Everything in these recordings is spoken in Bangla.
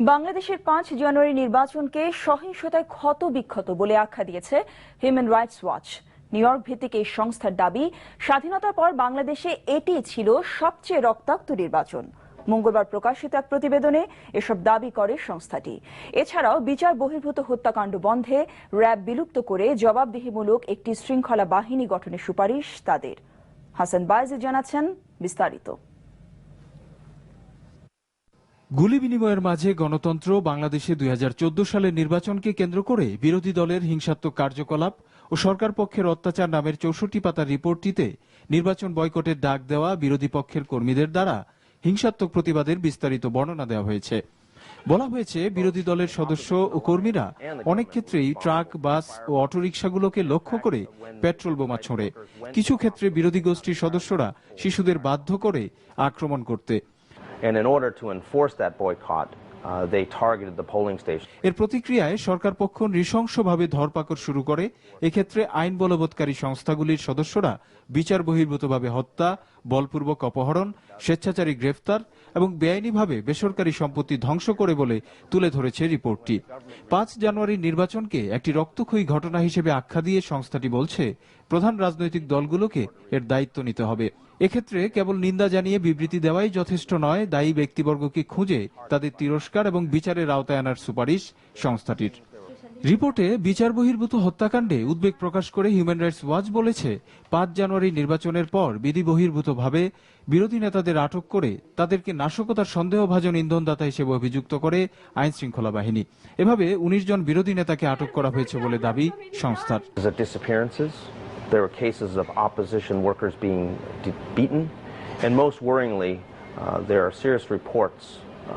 বাংলাদেশের পাঁচ জানুয়ারি নির্বাচনকে সহিংসতায় ক্ষত বিক্ষত বলে আখ্যা দিয়েছে Human Rights Watch New York ভিত্তিক এই সংস্থার দাবি, স্বাধীনতার পর বাংলাদেশে এটি ছিল সবচেয়ে রক্তাক্ত নির্বাচন। মঙ্গলবার প্রকাশিত এক প্রতিবেদনে এসব দাবি করে সংস্থাটি। এছাড়াও বিচার বহির্ভূত হত্যাকাণ্ড বন্ধে র্যাব বিলুপ্ত করে জবাবদিহিমূলক একটি শৃঙ্খলা বাহিনী গঠনের সুপারিশ তাদের। হাসান বায়েজি জানাচ্ছেন বিস্তারিত। গুলি বিনিময়ের মাঝে গণতন্ত্র বাংলাদেশে দুই হাজার চোদ্দ সালের নির্বাচনকে কেন্দ্র করে বিরোধী দলের হিংসাত্মক কার্যকলাপ ও সরকার পক্ষের অত্যাচার নামের চৌষট্টি পাতার রিপোর্টটিতে নির্বাচন বয়কটের ডাক দেওয়া বিরোধী পক্ষের কর্মীদের দ্বারা হিংসাত্মক প্রতিবাদের বিস্তারিত বর্ণনা দেওয়া হয়েছে। বলা হয়েছে, বিরোধী দলের সদস্য ও কর্মীরা অনেক ক্ষেত্রেই ট্রাক, বাস ও অটোরিকশাগুলোকে লক্ষ্য করে পেট্রোল বোমা ছোড়ে। কিছু ক্ষেত্রে বিরোধী গোষ্ঠীর সদস্যরা শিশুদের বাধ্য করে আক্রমণ করতে। And in order to enforce that boycott, uh, they targeted the polling station. এর প্রতিক্রিয়ায় সরকার পক্ষ নৃশংসভাবে ধরপাকড় শুরু করে। এক্ষেত্রে আইন বলবৎকারী সংস্থাগুলির সদস্যরা বিচার বহির্ভূতভাবে হত্যা বলপূর্বক অপহরণ স্বেচ্ছাচারী গ্রেফতার এবং বেআইনিভাবে বেসরকারি সম্পত্তি ধ্বংস করে বলে তুলে ধরেছে রিপোর্টটি। পাঁচ জানুয়ারির নির্বাচনকে একটি রক্তক্ষয়ী ঘটনা হিসেবে আখ্যা দিয়ে সংস্থাটি বলছে প্রধান রাজনৈতিক দলগুলোকে এর দায়িত্ব নিতে হবে। এক্ষেত্রে কেবল নিন্দা জানিয়ে বিবৃতি দেওয়াই যথেষ্ট নয়, দায়ী ব্যক্তিবর্গকে খুঁজে তাদের তিরস্কার এবং বিচারের আওতায় আনার সুপারিশ সংস্থাটির। রিপোর্টে বিচার বহির্ভূত হত্যাকাণ্ডে উদ্বেগ প্রকাশ করে হিউম্যান রাইটস ওয়াচ বলেছে, পাঁচ জানুয়ারি নির্বাচনের পর বিধি বহির্ভূতভাবে বিরোধী নেতাদের আটক করে তাদেরকে নাশকতার সন্দেহভাজন ইন্ধনদাতা হিসেবে অভিযুক্ত করে আইন শৃঙ্খলা বাহিনী। এভাবে উনিশ জন বিরোধী নেতাকে আটক করা হয়েছে বলে দাবি সংস্থার। There were cases of opposition workers being de- beaten, and most worryingly, uh, there are serious reports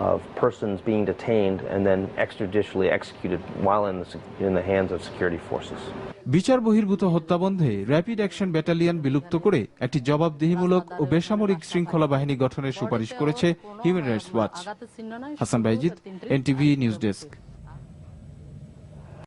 of persons being detained and then extrajudicially executed while in the, in the hands of security forces. বিচার বহির্ভূত হত্যা বন্ধে র্যাপিড অ্যাকশন ব্যাটালিয়ন বিলুপ্ত করে একটি জবাবদিহিমূলক ও বেসামরিক শৃঙ্খলা বাহিনী গঠনের সুপারিশ করেছে Human Rights Watch Hasan Bayzid NTV news desk